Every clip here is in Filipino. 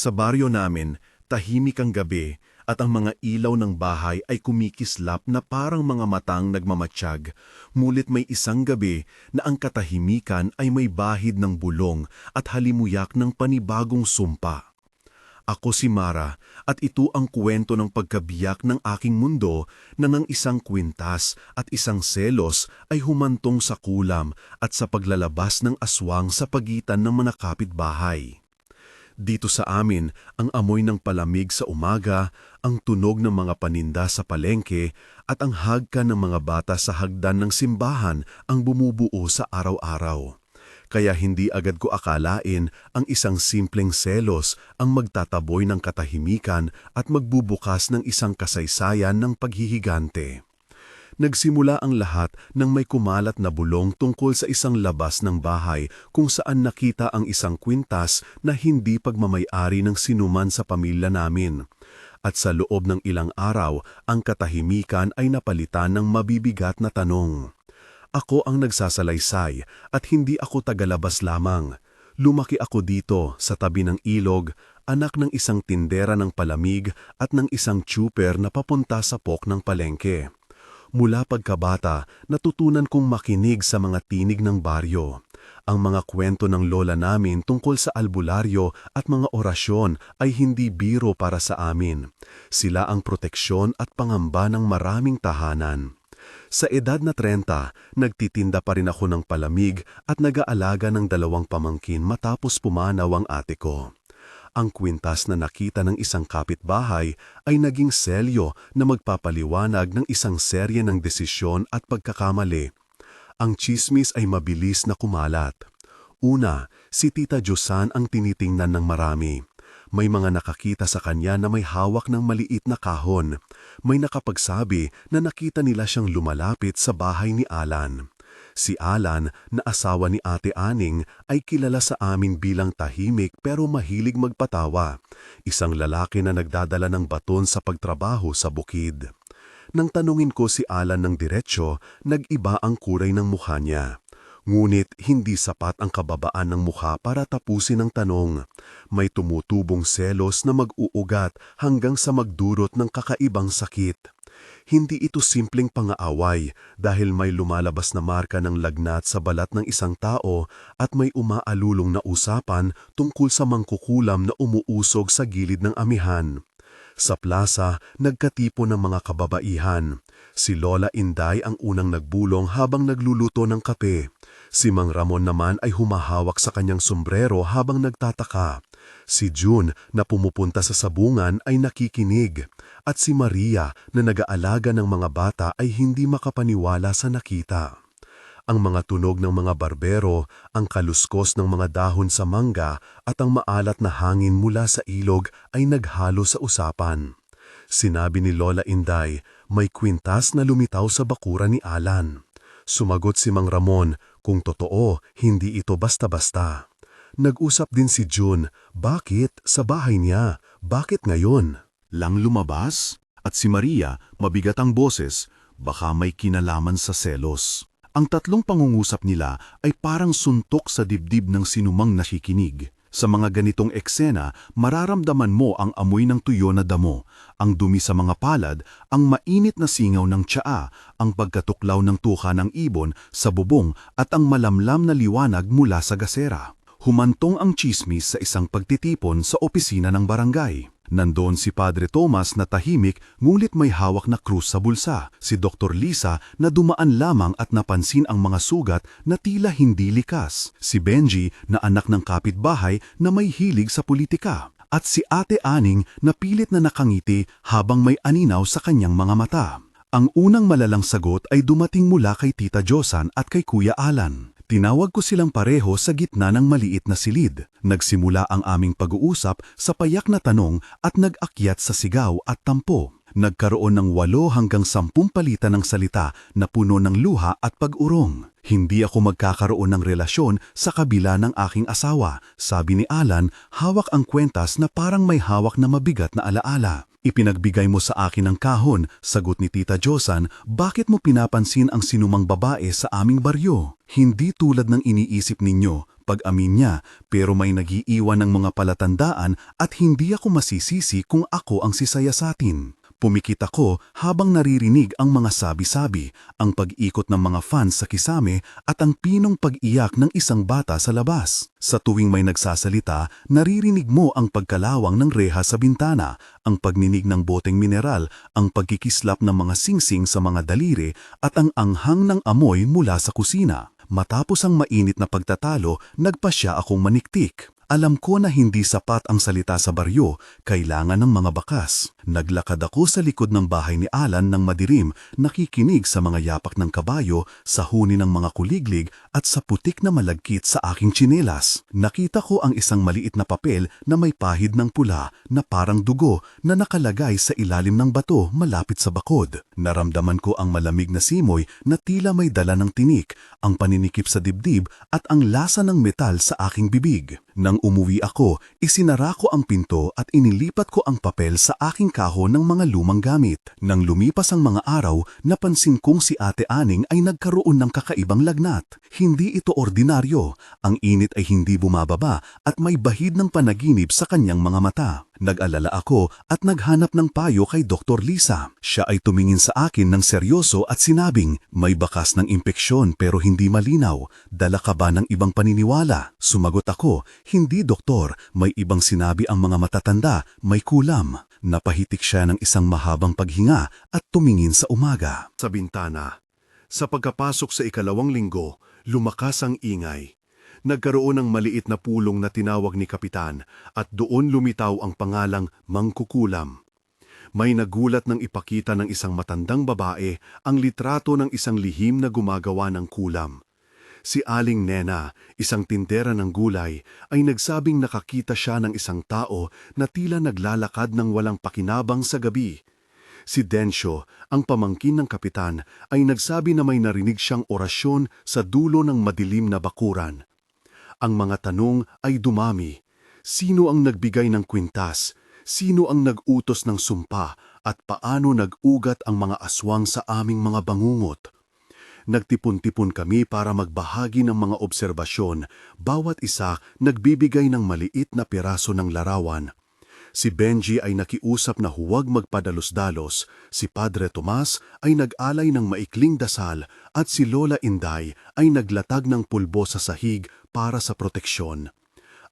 Sa baryo namin, tahimik ang gabi at ang mga ilaw ng bahay ay kumikislap na parang mga matang nagmamatsyag. Mulit may isang gabi na ang katahimikan ay may bahid ng bulong at halimuyak ng panibagong sumpa. Ako si Mara at ito ang kwento ng pagkabiyak ng aking mundo na ng isang kwintas at isang selos ay humantong sa kulam at sa paglalabas ng aswang sa pagitan ng mga kapitbahay. Dito sa amin, ang amoy ng palamig sa umaga, ang tunog ng mga paninda sa palengke, at ang hagka ng mga bata sa hagdan ng simbahan ang bumubuo sa araw-araw. Kaya hindi agad ko akalain ang isang simpleng selos ang magtataboy ng katahimikan at magbubukas ng isang kasaysayan ng paghihigante. Nagsimula ang lahat nang may kumalat na bulong tungkol sa isang labas ng bahay kung saan nakita ang isang kwintas na hindi pagmamayari ng sinuman sa pamilya namin. At sa loob ng ilang araw, ang katahimikan ay napalitan ng mabibigat na tanong. Ako ang nagsasalaysay at hindi ako tagalabas lamang. Lumaki ako dito sa tabi ng ilog, anak ng isang tindera ng palamig at ng isang tsuper na papunta sa pok ng palengke. Mula pagkabata, natutunan kong makinig sa mga tinig ng baryo. Ang mga kwento ng lola namin tungkol sa albularyo at mga orasyon ay hindi biro para sa amin. Sila ang proteksyon at pangamba ng maraming tahanan. Sa edad na 30, nagtitinda pa rin ako ng palamig at nag-aalaga ng dalawang pamangkin matapos pumanaw ang ate ko. Ang kwintas na nakita ng isang kapitbahay ay naging selyo na magpapaliwanag ng isang serye ng desisyon at pagkakamali. Ang chismis ay mabilis na kumalat. Una, si Tita Josan ang tinitingnan ng marami. May mga nakakita sa kanya na may hawak ng maliit na kahon. May nakapagsabi na nakita nila siyang lumalapit sa bahay ni Alan. Si Alan, na asawa ni Ate Aning, ay kilala sa amin bilang tahimik pero mahilig magpatawa. Isang lalaki na nagdadala ng baton sa pagtrabaho sa bukid. Nang tanungin ko si Alan ng diretsyo, nag-iba ang kuray ng mukha niya. Ngunit hindi sapat ang kababaan ng mukha para tapusin ang tanong. May tumutubong selos na mag-uugat hanggang sa magdurot ng kakaibang sakit. Hindi ito simpleng pangaaway dahil may lumalabas na marka ng lagnat sa balat ng isang tao at may umaalulong na usapan tungkol sa mangkukulam na umuusog sa gilid ng amihan. Sa plaza, nagkatipo ng mga kababaihan. Si Lola Inday ang unang nagbulong habang nagluluto ng kape. Si Mang Ramon naman ay humahawak sa kanyang sombrero habang nagtataka. Si June na pumupunta sa sabungan ay nakikinig at si Maria na nag-aalaga ng mga bata ay hindi makapaniwala sa nakita. Ang mga tunog ng mga barbero, ang kaluskos ng mga dahon sa mangga at ang maalat na hangin mula sa ilog ay naghalo sa usapan. Sinabi ni Lola Inday, may kwintas na lumitaw sa bakura ni Alan. Sumagot si Mang Ramon, kung totoo, hindi ito basta-basta. Nag-usap din si June, bakit sa bahay niya? Bakit ngayon? Lang lumabas? At si Maria, mabigat ang boses, baka may kinalaman sa selos. Ang tatlong pangungusap nila ay parang suntok sa dibdib ng sinumang nakikinig. Sa mga ganitong eksena, mararamdaman mo ang amoy ng tuyo na damo, ang dumi sa mga palad, ang mainit na singaw ng tsaa, ang pagkatuklaw ng tuka ng ibon sa bubong at ang malamlam na liwanag mula sa gasera. Humantong ang chismis sa isang pagtitipon sa opisina ng barangay. Nandoon si Padre Thomas na tahimik ngulit may hawak na krus sa bulsa. Si Dr. Lisa na dumaan lamang at napansin ang mga sugat na tila hindi likas. Si Benji na anak ng kapitbahay na may hilig sa politika. At si Ate Aning na pilit na nakangiti habang may aninaw sa kanyang mga mata. Ang unang malalang sagot ay dumating mula kay Tita Josan at kay Kuya Alan. Tinawag ko silang pareho sa gitna ng maliit na silid. Nagsimula ang aming pag-uusap sa payak na tanong at nag-akyat sa sigaw at tampo. Nagkaroon ng walo hanggang sampung palitan ng salita na puno ng luha at pag-urong. Hindi ako magkakaroon ng relasyon sa kabila ng aking asawa, sabi ni Alan, hawak ang kwentas na parang may hawak na mabigat na alaala. Ipinagbigay mo sa akin ang kahon, sagot ni Tita Josan, bakit mo pinapansin ang sinumang babae sa aming baryo? Hindi tulad ng iniisip ninyo, pag-amin niya, pero may nagiiwan ng mga palatandaan at hindi ako masisisi kung ako ang sisayasatin. Pumikit ako habang naririnig ang mga sabi-sabi, ang pag-ikot ng mga fans sa kisame at ang pinong pag-iyak ng isang bata sa labas. Sa tuwing may nagsasalita, naririnig mo ang pagkalawang ng reha sa bintana, ang pagninig ng boteng mineral, ang pagkikislap ng mga singsing sa mga daliri at ang anghang ng amoy mula sa kusina. Matapos ang mainit na pagtatalo, nagpasya akong maniktik. Alam ko na hindi sapat ang salita sa baryo, kailangan ng mga bakas. Naglakad ako sa likod ng bahay ni Alan ng madirim, nakikinig sa mga yapak ng kabayo, sa huni ng mga kuliglig at sa putik na malagkit sa aking tsinelas. Nakita ko ang isang maliit na papel na may pahid ng pula na parang dugo na nakalagay sa ilalim ng bato malapit sa bakod. Naramdaman ko ang malamig na simoy na tila may dala ng tinik, ang paninikip sa dibdib at ang lasa ng metal sa aking bibig. Nang umuwi ako, isinara ko ang pinto at inilipat ko ang papel sa aking kahon ng mga lumang gamit. Nang lumipas ang mga araw, napansin kong si Ate Aning ay nagkaroon ng kakaibang lagnat. Hindi ito ordinaryo. Ang init ay hindi bumababa at may bahid ng panaginip sa kanyang mga mata. Nag-alala ako at naghanap ng payo kay Dr. Lisa. Siya ay tumingin sa akin ng seryoso at sinabing, may bakas ng impeksyon pero hindi malinaw. Dala ka ba ng ibang paniniwala? Sumagot ako, hindi doktor, may ibang sinabi ang mga matatanda, may kulam. Napahitik siya ng isang mahabang paghinga at tumingin sa umaga. Sa bintana, sa pagkapasok sa ikalawang linggo, lumakas ang ingay. Nagkaroon ng maliit na pulong na tinawag ni Kapitan at doon lumitaw ang pangalang Mangkukulam. May nagulat ng ipakita ng isang matandang babae ang litrato ng isang lihim na gumagawa ng kulam. Si Aling Nena, isang tindera ng gulay, ay nagsabing nakakita siya ng isang tao na tila naglalakad ng walang pakinabang sa gabi. Si Densyo, ang pamangkin ng kapitan, ay nagsabi na may narinig siyang orasyon sa dulo ng madilim na bakuran. Ang mga tanong ay dumami. Sino ang nagbigay ng kwintas? Sino ang nag-utos ng sumpa? At paano nag-ugat ang mga aswang sa aming mga bangungot? Nagtipon-tipon kami para magbahagi ng mga obserbasyon. Bawat isa nagbibigay ng maliit na piraso ng larawan. Si Benji ay nakiusap na huwag magpadalos-dalos, si Padre Tomas ay nag-alay ng maikling dasal at si Lola Inday ay naglatag ng pulbo sa sahig para sa proteksyon.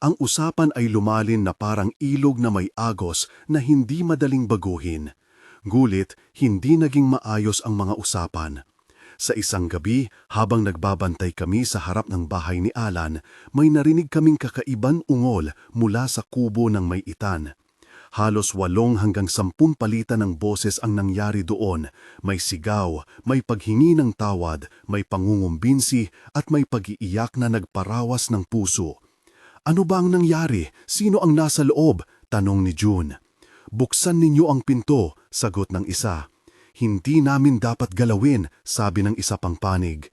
Ang usapan ay lumalin na parang ilog na may agos na hindi madaling baguhin. Gulit, hindi naging maayos ang mga usapan. Sa isang gabi, habang nagbabantay kami sa harap ng bahay ni Alan, may narinig kaming kakaiban ungol mula sa kubo ng may itan. Halos walong hanggang sampung palitan ng boses ang nangyari doon. May sigaw, may paghingi ng tawad, may pangungumbinsi at may pag-iiyak na nagparawas ng puso. Ano ba ang nangyari? Sino ang nasa loob? Tanong ni June. Buksan ninyo ang pinto, sagot ng isa. Hindi namin dapat galawin, sabi ng isa pang panig.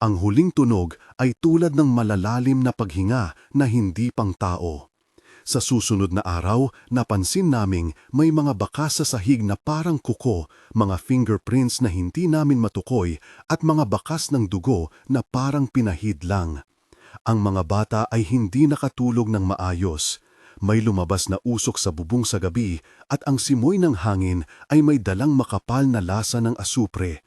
Ang huling tunog ay tulad ng malalalim na paghinga na hindi pang tao. Sa susunod na araw, napansin naming may mga bakas sa sahig na parang kuko, mga fingerprints na hindi namin matukoy at mga bakas ng dugo na parang pinahid lang. Ang mga bata ay hindi nakatulog ng maayos. May lumabas na usok sa bubong sa gabi at ang simoy ng hangin ay may dalang makapal na lasa ng asupre.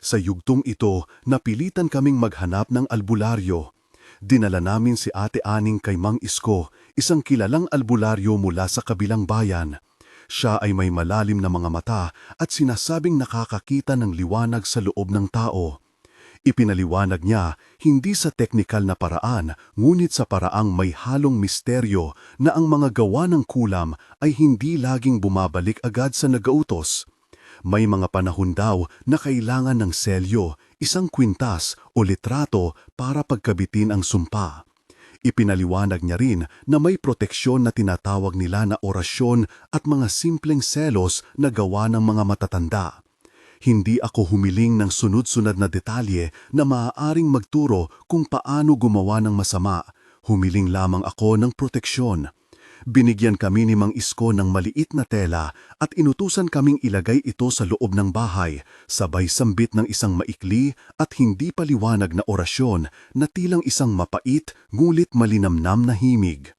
Sa yugtong ito, napilitan kaming maghanap ng albularyo. Dinala namin si Ate Aning kay Mang Isko, isang kilalang albularyo mula sa kabilang bayan. Siya ay may malalim na mga mata at sinasabing nakakakita ng liwanag sa loob ng tao. Ipinaliwanag niya hindi sa teknikal na paraan, ngunit sa paraang may halong misteryo na ang mga gawa ng kulam ay hindi laging bumabalik agad sa nagautos. May mga panahon daw na kailangan ng selyo, isang kwintas o litrato para pagkabitin ang sumpa. Ipinaliwanag niya rin na may proteksyon na tinatawag nila na orasyon at mga simpleng selos na gawa ng mga matatanda. Hindi ako humiling ng sunod-sunod na detalye na maaaring magturo kung paano gumawa ng masama. Humiling lamang ako ng proteksyon. Binigyan kami ni Mang Isko ng maliit na tela at inutusan kaming ilagay ito sa loob ng bahay, sabay sambit ng isang maikli at hindi paliwanag na orasyon na tilang isang mapait ngulit malinamnam na himig.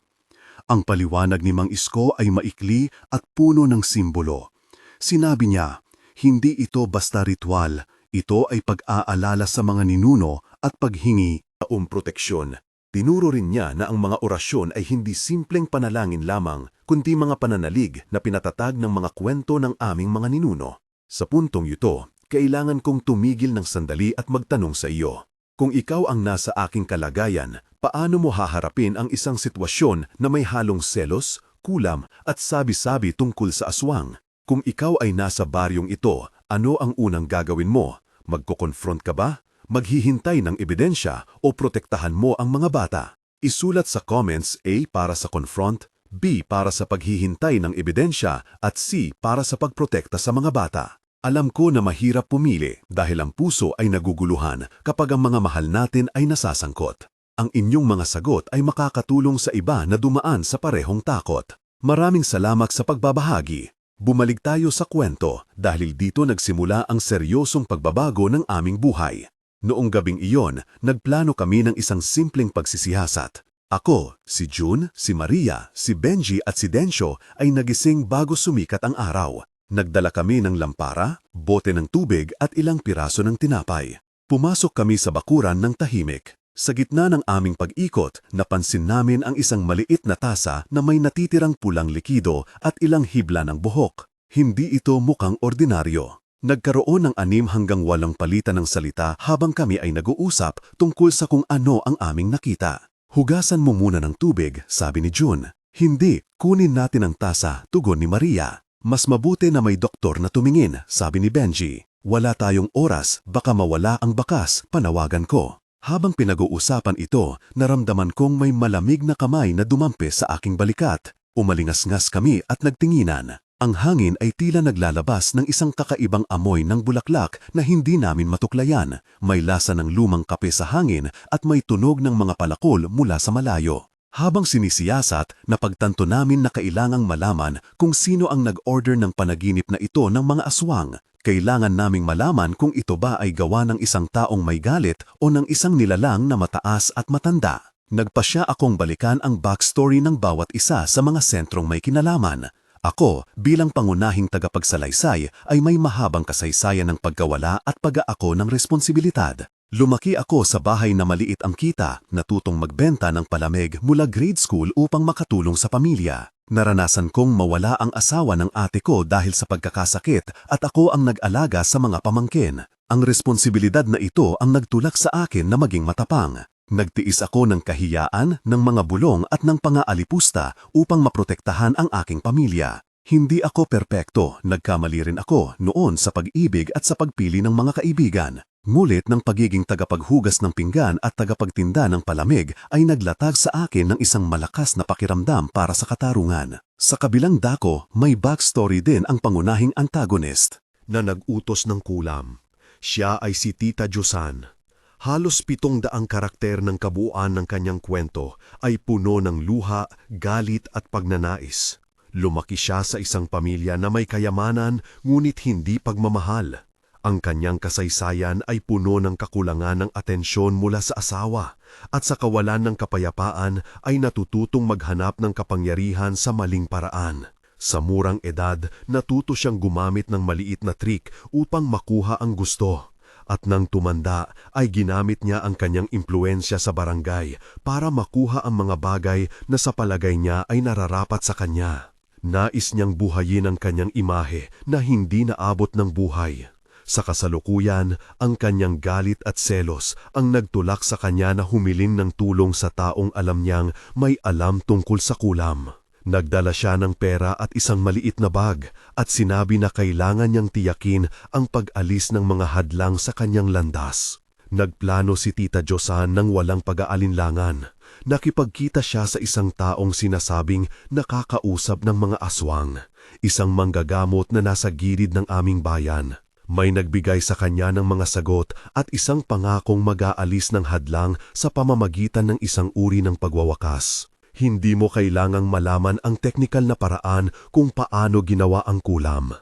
Ang paliwanag ni Mang Isko ay maikli at puno ng simbolo. Sinabi niya, hindi ito basta ritual, ito ay pag-aalala sa mga ninuno at paghingi taong proteksyon. Tinuro rin niya na ang mga orasyon ay hindi simpleng panalangin lamang, kundi mga pananalig na pinatatag ng mga kwento ng aming mga ninuno. Sa puntong ito, kailangan kong tumigil ng sandali at magtanong sa iyo. Kung ikaw ang nasa aking kalagayan, paano mo haharapin ang isang sitwasyon na may halong selos, kulam at sabi-sabi tungkol sa aswang? Kung ikaw ay nasa baryong ito, ano ang unang gagawin mo? Magko-confront ka ba? Maghihintay ng ebidensya o protektahan mo ang mga bata. Isulat sa comments A para sa confront, B para sa paghihintay ng ebidensya at C para sa pagprotekta sa mga bata. Alam ko na mahirap pumili dahil ang puso ay naguguluhan kapag ang mga mahal natin ay nasasangkot. Ang inyong mga sagot ay makakatulong sa iba na dumaan sa parehong takot. Maraming salamat sa pagbabahagi. Bumalik tayo sa kwento dahil dito nagsimula ang seryosong pagbabago ng aming buhay. Noong gabing iyon, nagplano kami ng isang simpleng pagsisiyasat. Ako, si June, si Maria, si Benji at si Densyo ay nagising bago sumikat ang araw. Nagdala kami ng lampara, bote ng tubig at ilang piraso ng tinapay. Pumasok kami sa bakuran ng tahimik. Sa gitna ng aming pag-ikot, napansin namin ang isang maliit na tasa na may natitirang pulang likido at ilang hibla ng buhok. Hindi ito mukhang ordinaryo. Nagkaroon ng anim hanggang walong palitan ng salita habang kami ay nag-uusap tungkol sa kung ano ang aming nakita. Hugasan mo muna ng tubig, sabi ni June. Hindi, kunin natin ang tasa, tugon ni Maria. Mas mabuti na may doktor na tumingin, sabi ni Benji. Wala tayong oras, baka mawala ang bakas, panawagan ko. Habang pinag-uusapan ito, naramdaman kong may malamig na kamay na dumampi sa aking balikat. Umalingas-ngas kami at nagtinginan. Ang hangin ay tila naglalabas ng isang kakaibang amoy ng bulaklak na hindi namin matuklayan. May lasa ng lumang kape sa hangin at may tunog ng mga palakol mula sa malayo. Habang sinisiyasat, napagtanto namin na kailangang malaman kung sino ang nag-order ng panaginip na ito ng mga aswang. Kailangan naming malaman kung ito ba ay gawa ng isang taong may galit o ng isang nilalang na mataas at matanda. Nagpasya akong balikan ang backstory ng bawat isa sa mga sentrong may kinalaman. Ako, bilang pangunahing tagapagsalaysay, ay may mahabang kasaysayan ng pagkawala at pag-aako ng responsibilidad. Lumaki ako sa bahay na maliit ang kita, natutong magbenta ng palamig mula grade school upang makatulong sa pamilya. Naranasan kong mawala ang asawa ng ate ko dahil sa pagkakasakit at ako ang nag-alaga sa mga pamangkin. Ang responsibilidad na ito ang nagtulak sa akin na maging matapang. Nagtiis ako ng kahiyaan, ng mga bulong at ng pangaalipusta upang maprotektahan ang aking pamilya. Hindi ako perpekto, nagkamali rin ako noon sa pag-ibig at sa pagpili ng mga kaibigan. Ngulit ng pagiging tagapaghugas ng pinggan at tagapagtinda ng palamig ay naglatag sa akin ng isang malakas na pakiramdam para sa katarungan. Sa kabilang dako, may backstory din ang pangunahing antagonist. Na nag-utos ng kulam. Siya ay si Tita Josan. Halos pitong daang karakter ng kabuuan ng kanyang kwento ay puno ng luha, galit at pagnanais. Lumaki siya sa isang pamilya na may kayamanan ngunit hindi pagmamahal. Ang kanyang kasaysayan ay puno ng kakulangan ng atensyon mula sa asawa at sa kawalan ng kapayapaan ay natututong maghanap ng kapangyarihan sa maling paraan. Sa murang edad, natuto siyang gumamit ng maliit na trik upang makuha ang gusto. At nang tumanda ay ginamit niya ang kanyang impluensya sa barangay para makuha ang mga bagay na sa palagay niya ay nararapat sa kanya. Nais niyang buhayin ang kanyang imahe na hindi naabot ng buhay. Sa kasalukuyan, ang kanyang galit at selos ang nagtulak sa kanya na humiling ng tulong sa taong alam niyang may alam tungkol sa kulam. Nagdala siya ng pera at isang maliit na bag at sinabi na kailangan niyang tiyakin ang pag-alis ng mga hadlang sa kanyang landas. Nagplano si Tita Josan ng walang pag-aalinlangan. Nakipagkita siya sa isang taong sinasabing nakakausap ng mga aswang, isang manggagamot na nasa gilid ng aming bayan. May nagbigay sa kanya ng mga sagot at isang pangakong mag-aalis ng hadlang sa pamamagitan ng isang uri ng pagwawakas. Hindi mo kailangang malaman ang teknikal na paraan kung paano ginawa ang kulam.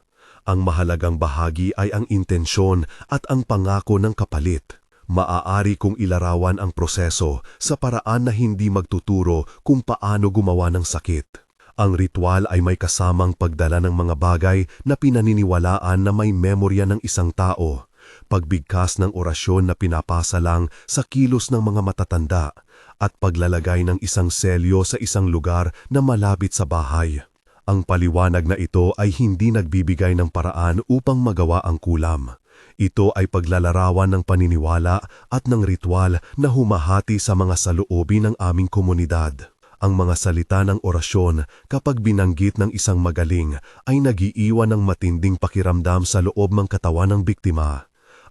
Ang mahalagang bahagi ay ang intensyon at ang pangako ng kapalit. Maaari kong ilarawan ang proseso sa paraan na hindi magtuturo kung paano gumawa ng sakit. Ang ritual ay may kasamang pagdala ng mga bagay na pinaniniwalaan na may memorya ng isang tao, pagbigkas ng orasyon na pinapasa lang sa kilos ng mga matatanda, at paglalagay ng isang selyo sa isang lugar na malapit sa bahay. Ang paliwanag na ito ay hindi nagbibigay ng paraan upang magawa ang kulam. Ito ay paglalarawan ng paniniwala at ng ritual na humahati sa mga saloobin ng aming komunidad. Ang mga salita ng orasyon kapag binanggit ng isang magaling ay nagiiwan ng matinding pakiramdam sa loob ng katawan ng biktima.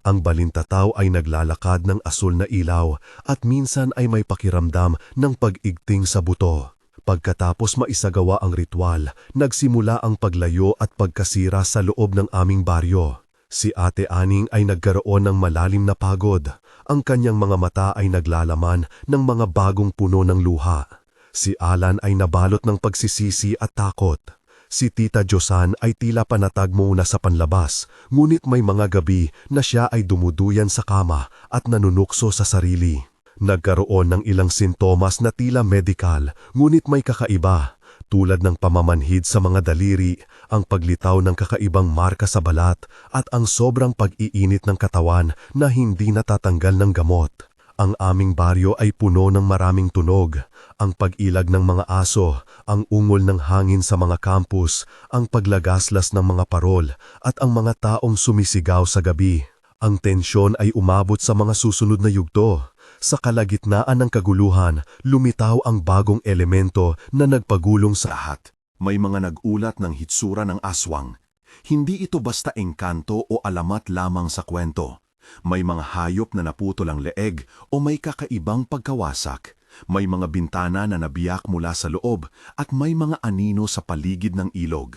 Ang balintataw ay naglalakad ng asul na ilaw at minsan ay may pakiramdam ng pag-igting sa buto. Pagkatapos maisagawa ang ritual, nagsimula ang paglayo at pagkasira sa loob ng aming baryo. Si Ate Aning ay nagkaroon ng malalim na pagod. Ang kanyang mga mata ay naglalaman ng mga bagong puno ng luha. Si Alan ay nabalot ng pagsisisi at takot. Si Tita Josan ay tila panatag muna sa panlabas, ngunit may mga gabi na siya ay dumuduyan sa kama at nanunukso sa sarili. Nagkaroon ng ilang sintomas na tila medikal, ngunit may kakaiba, tulad ng pamamanhid sa mga daliri, ang paglitaw ng kakaibang marka sa balat, at ang sobrang pag-iinit ng katawan na hindi natatanggal ng gamot. Ang aming baryo ay puno ng maraming tunog, ang pag-ilag ng mga aso, ang ungol ng hangin sa mga campus, ang paglagaslas ng mga parol, at ang mga taong sumisigaw sa gabi. Ang tensyon ay umabot sa mga susunod na yugto. Sa kalagitnaan ng kaguluhan, lumitaw ang bagong elemento na nagpagulong sa Lahat, may mga nagulat ng hitsura ng aswang. Hindi ito basta engkanto o alamat lamang sa kwento. May mga hayop na naputol ang leeg o may kakaibang pagkawasak. May mga bintana na nabiyak mula sa loob at may mga anino sa paligid ng ilog.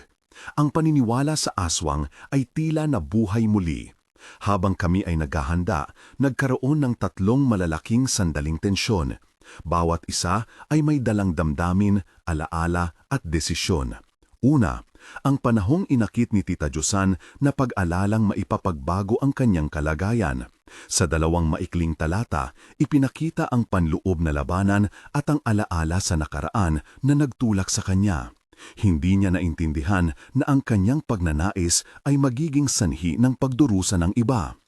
Ang paniniwala sa aswang ay tila na buhay muli. Habang kami ay naghahanda, nagkaroon ng tatlong malalaking sandaling tensyon. Bawat isa ay may dalang damdamin, alaala at desisyon. Una, ang panahong inakit ni Tita Josan na pag-alalang maipapagbago ang kanyang kalagayan. Sa dalawang maikling talata, ipinakita ang panloob na labanan at ang alaala sa nakaraan na nagtulak sa kanya. Hindi niya naintindihan na ang kanyang pagnanais ay magiging sanhi ng pagdurusa ng iba.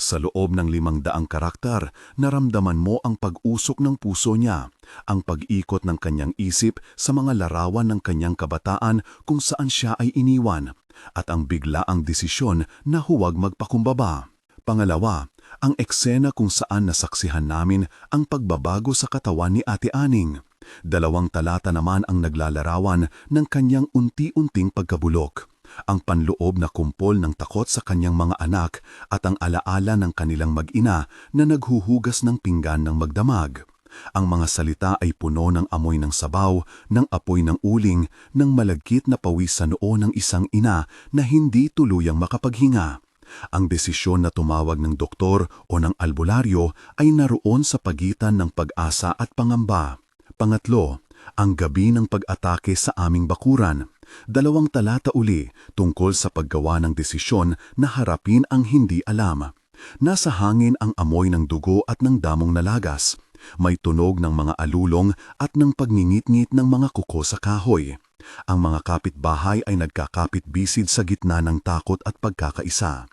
Sa loob ng limang daang karakter, naramdaman mo ang pag-usok ng puso niya, ang pag-ikot ng kanyang isip sa mga larawan ng kanyang kabataan kung saan siya ay iniwan, at ang biglaang desisyon na huwag magpakumbaba. Pangalawa, ang eksena kung saan nasaksihan namin ang pagbabago sa katawan ni Ate Aning. Dalawang talata naman ang naglalarawan ng kanyang unti-unting pagkabulok. Ang panloob na kumpol ng takot sa kanyang mga anak at ang alaala ng kanilang mag-ina na naghuhugas ng pinggan ng magdamag. Ang mga salita ay puno ng amoy ng sabaw, ng apoy ng uling, ng malagkit na pawis sa noo ng isang ina na hindi tuluyang makapaghinga. Ang desisyon na tumawag ng doktor o ng albularyo ay naroon sa pagitan ng pag-asa at pangamba. Pangatlo, ang gabi ng pag-atake sa aming bakuran. Dalawang talata uli tungkol sa paggawa ng desisyon na harapin ang hindi alam. Nasa hangin ang amoy ng dugo at ng damong nalagas. May tunog ng mga alulong at ng pagngingit-ngit ng mga kuko sa kahoy. Ang mga kapitbahay ay nagkakapit-bisid sa gitna ng takot at pagkakaisa.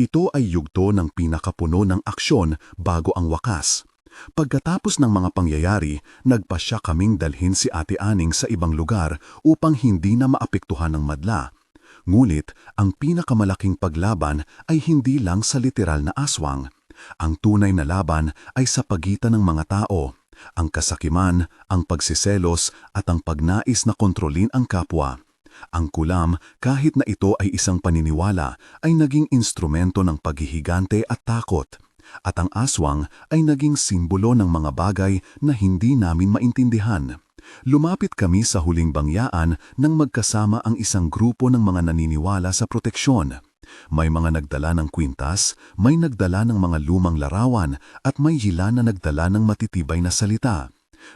Ito ay yugto ng pinakapuno ng aksyon bago ang wakas. Pagkatapos ng mga pangyayari, nagpasya kaming dalhin si Ate Aning sa ibang lugar upang hindi na maapektuhan ng madla. Ngunit ang pinakamalaking paglaban ay hindi lang sa literal na aswang. Ang tunay na laban ay sa pagitan ng mga tao, ang kasakiman, ang pagsiselos at ang pagnais na kontrolin ang kapwa. Ang kulam, kahit na ito ay isang paniniwala, ay naging instrumento ng paghihigante at takot. At ang aswang ay naging simbolo ng mga bagay na hindi namin maintindihan. Lumapit kami sa huling bangyaan nang magkasama ang isang grupo ng mga naniniwala sa proteksyon. May mga nagdala ng kwintas, may nagdala ng mga lumang larawan at may hila na nagdala ng matitibay na salita.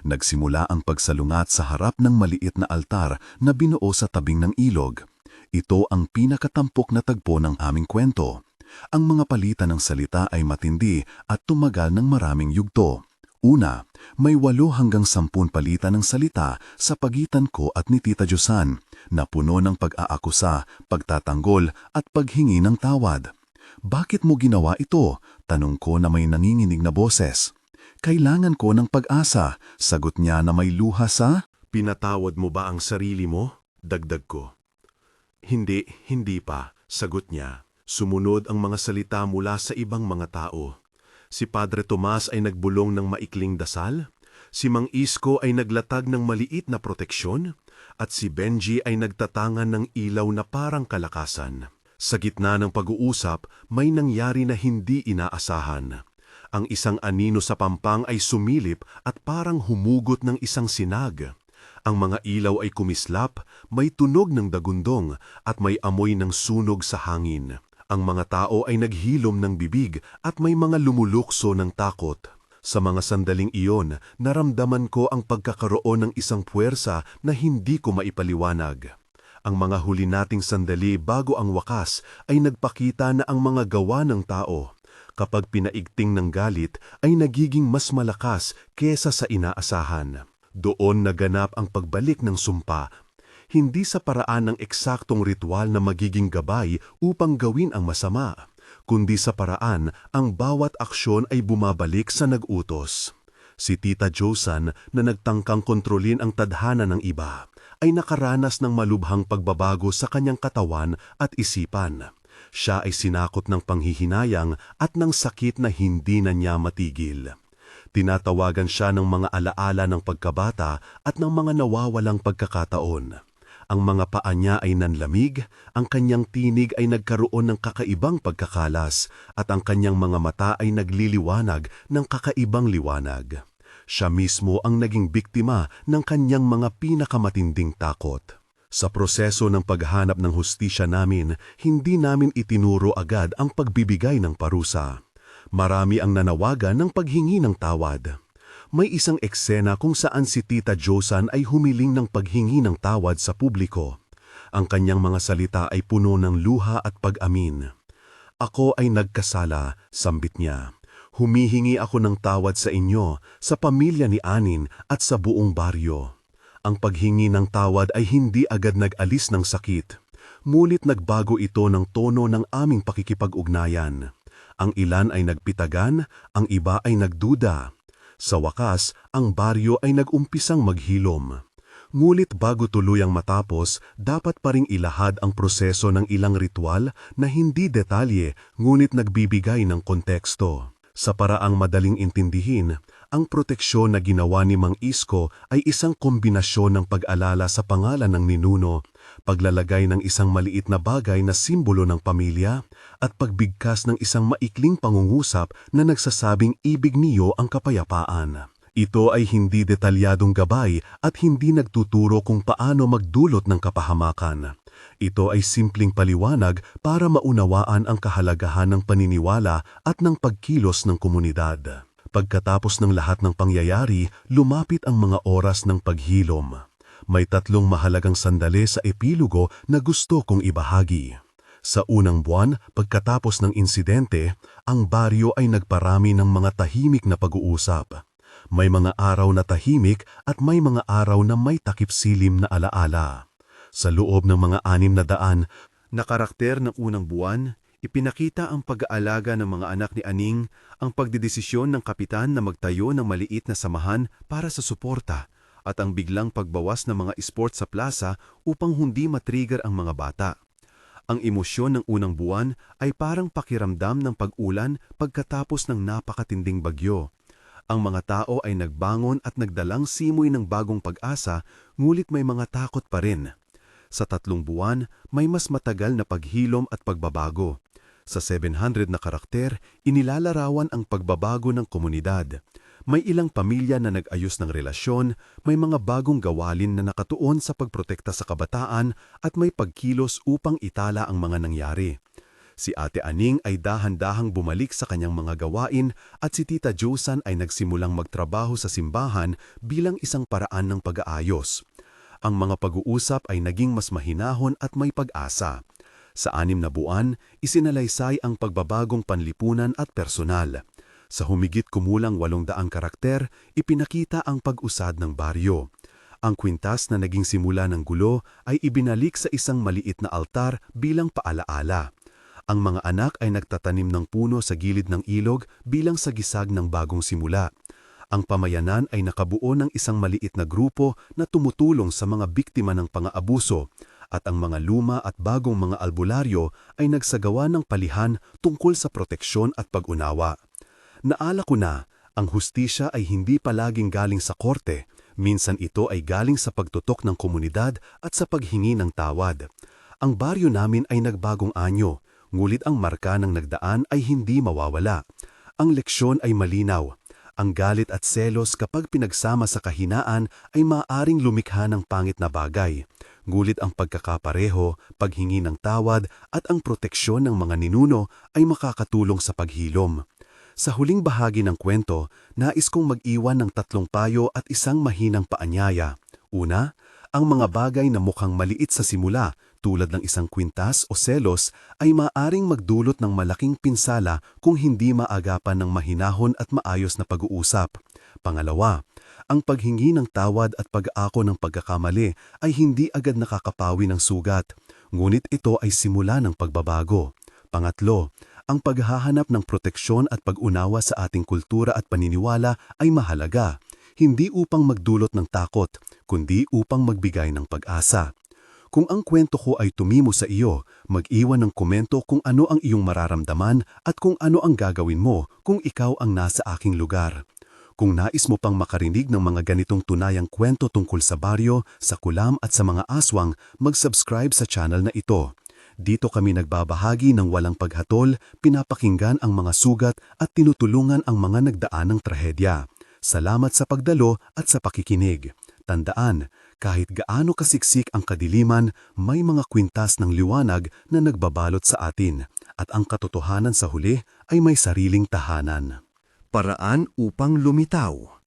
Nagsimula ang pagsalungat sa harap ng maliit na altar na binuo sa tabing ng ilog. Ito ang pinakatampok na tagpo ng aming kwento. Ang mga palitan ng salita ay matindi at tumagal ng maraming yugto. Una, may walo hanggang sampun palitan ng salita sa pagitan ko at ni Tita Josan na puno ng pag-aakusa, pagtatanggol at paghingi ng tawad. Bakit mo ginawa ito? Tanong ko na may nanginginig na boses. Kailangan ko ng pag-asa, sagot niya na may luha sa... Pinatawad mo ba ang sarili mo? Dagdag ko. Hindi, hindi pa, sagot niya. Sumunod ang mga salita mula sa ibang mga tao. Si Padre Tomas ay nagbulong ng maikling dasal, si Mang Isko ay naglatag ng maliit na proteksyon, at si Benji ay nagtatangan ng ilaw na parang kalakasan. Sa gitna ng pag-uusap, may nangyari na hindi inaasahan. Ang isang anino sa pampang ay sumilip at parang humugot ng isang sinag. Ang mga ilaw ay kumislap, may tunog ng dagundong at may amoy ng sunog sa hangin. Ang mga tao ay naghilom ng bibig at may mga lumulukso ng takot. Sa mga sandaling iyon, naramdaman ko ang pagkakaroon ng isang puwersa na hindi ko maipaliwanag. Ang mga huli nating sandali bago ang wakas ay nagpakita na ang mga gawa ng tao, kapag pinaigting ng galit, ay nagiging mas malakas kesa sa inaasahan. Doon naganap ang pagbalik ng sumpa hindi sa paraan ng eksaktong ritual na magiging gabay upang gawin ang masama, kundi sa paraan ang bawat aksyon ay bumabalik sa nag-utos. Si Tita Josan na nagtangkang kontrolin ang tadhana ng iba ay nakaranas ng malubhang pagbabago sa kanyang katawan at isipan. Siya ay sinakot ng panghihinayang at ng sakit na hindi na niya matigil. Tinatawagan siya ng mga alaala ng pagkabata at ng mga nawawalang pagkakataon. Ang mga paa niya ay nanlamig, ang kanyang tinig ay nagkaroon ng kakaibang pagkakalas, at ang kanyang mga mata ay nagliliwanag ng kakaibang liwanag. Siya mismo ang naging biktima ng kanyang mga pinakamatinding takot. Sa proseso ng paghanap ng hustisya namin, hindi namin itinuro agad ang pagbibigay ng parusa. Marami ang nanawagan ng paghingi ng tawad may isang eksena kung saan si Tita Josan ay humiling ng paghingi ng tawad sa publiko. Ang kanyang mga salita ay puno ng luha at pag-amin. Ako ay nagkasala, sambit niya. Humihingi ako ng tawad sa inyo, sa pamilya ni Anin at sa buong baryo. Ang paghingi ng tawad ay hindi agad nag-alis ng sakit. Mulit nagbago ito ng tono ng aming pakikipag-ugnayan. Ang ilan ay nagpitagan, ang iba ay nagduda. Sa wakas, ang baryo ay nag-umpisang maghilom. Ngulit bago tuluyang matapos, dapat pa ring ilahad ang proseso ng ilang ritual na hindi detalye ngunit nagbibigay ng konteksto. Sa paraang madaling intindihin, ang proteksyon na ginawa ni Mang Isko ay isang kombinasyon ng pag-alala sa pangalan ng ninuno, paglalagay ng isang maliit na bagay na simbolo ng pamilya, at pagbigkas ng isang maikling pangungusap na nagsasabing ibig niyo ang kapayapaan. Ito ay hindi detalyadong gabay at hindi nagtuturo kung paano magdulot ng kapahamakan. Ito ay simpleng paliwanag para maunawaan ang kahalagahan ng paniniwala at ng pagkilos ng komunidad. Pagkatapos ng lahat ng pangyayari, lumapit ang mga oras ng paghilom. May tatlong mahalagang sandali sa epilogo na gusto kong ibahagi. Sa unang buwan, pagkatapos ng insidente, ang baryo ay nagparami ng mga tahimik na pag-uusap. May mga araw na tahimik at may mga araw na may takip silim na alaala. Sa loob ng mga anim na daan, Na karakter ng unang buwan, ipinakita ang pag-aalaga ng mga anak ni Aning, ang pagdidesisyon ng kapitan na magtayo ng maliit na samahan para sa suporta, at ang biglang pagbawas ng mga sport sa plaza upang hindi matrigger ang mga bata. Ang emosyon ng unang buwan ay parang pakiramdam ng pag-ulan pagkatapos ng napakatinding bagyo. Ang mga tao ay nagbangon at nagdalang simoy ng bagong pag-asa, ngulit may mga takot pa rin. Sa tatlong buwan, may mas matagal na paghilom at pagbabago. Sa 700 na karakter, inilalarawan ang pagbabago ng komunidad. May ilang pamilya na nag-ayos ng relasyon, may mga bagong gawalin na nakatuon sa pagprotekta sa kabataan at may pagkilos upang itala ang mga nangyari. Si Ate Aning ay dahan-dahang bumalik sa kanyang mga gawain at si Tita Josan ay nagsimulang magtrabaho sa simbahan bilang isang paraan ng pag-aayos. Ang mga pag-uusap ay naging mas mahinahon at may pag-asa. Sa anim na buwan, isinalaysay ang pagbabagong panlipunan at personal. Sa humigit kumulang walong daang karakter, ipinakita ang pag-usad ng baryo. Ang kwintas na naging simula ng gulo ay ibinalik sa isang maliit na altar bilang paalaala. Ang mga anak ay nagtatanim ng puno sa gilid ng ilog bilang sagisag ng bagong simula. Ang pamayanan ay nakabuo ng isang maliit na grupo na tumutulong sa mga biktima ng pang-aabuso at ang mga luma at bagong mga albularyo ay nagsagawa ng palihan tungkol sa proteksyon at pag-unawa. Naala ko na, ang hustisya ay hindi palaging galing sa korte, minsan ito ay galing sa pagtutok ng komunidad at sa paghingi ng tawad. Ang baryo namin ay nagbagong anyo, ngulit ang marka ng nagdaan ay hindi mawawala. Ang leksyon ay malinaw. Ang galit at selos kapag pinagsama sa kahinaan ay maaring lumikha ng pangit na bagay. Ngulit ang pagkakapareho, paghingi ng tawad at ang proteksyon ng mga ninuno ay makakatulong sa paghilom. Sa huling bahagi ng kwento, nais kong mag-iwan ng tatlong payo at isang mahinang paanyaya. Una, ang mga bagay na mukhang maliit sa simula, tulad ng isang kwintas o selos, ay maaring magdulot ng malaking pinsala kung hindi maagapan ng mahinahon at maayos na pag-uusap. Pangalawa, ang paghingi ng tawad at pag-aako ng pagkakamali ay hindi agad nakakapawi ng sugat, ngunit ito ay simula ng pagbabago. Pangatlo, ang paghahanap ng proteksyon at pag-unawa sa ating kultura at paniniwala ay mahalaga, hindi upang magdulot ng takot, kundi upang magbigay ng pag-asa. Kung ang kwento ko ay tumimo sa iyo, mag-iwan ng komento kung ano ang iyong mararamdaman at kung ano ang gagawin mo kung ikaw ang nasa aking lugar. Kung nais mo pang makarinig ng mga ganitong tunayang kwento tungkol sa baryo, sa kulam at sa mga aswang, mag-subscribe sa channel na ito. Dito kami nagbabahagi ng walang paghatol, pinapakinggan ang mga sugat at tinutulungan ang mga nagdaan ng trahedya. Salamat sa pagdalo at sa pakikinig. Tandaan, kahit gaano kasiksik ang kadiliman, may mga kwintas ng liwanag na nagbabalot sa atin at ang katotohanan sa huli ay may sariling tahanan. Paraan upang lumitaw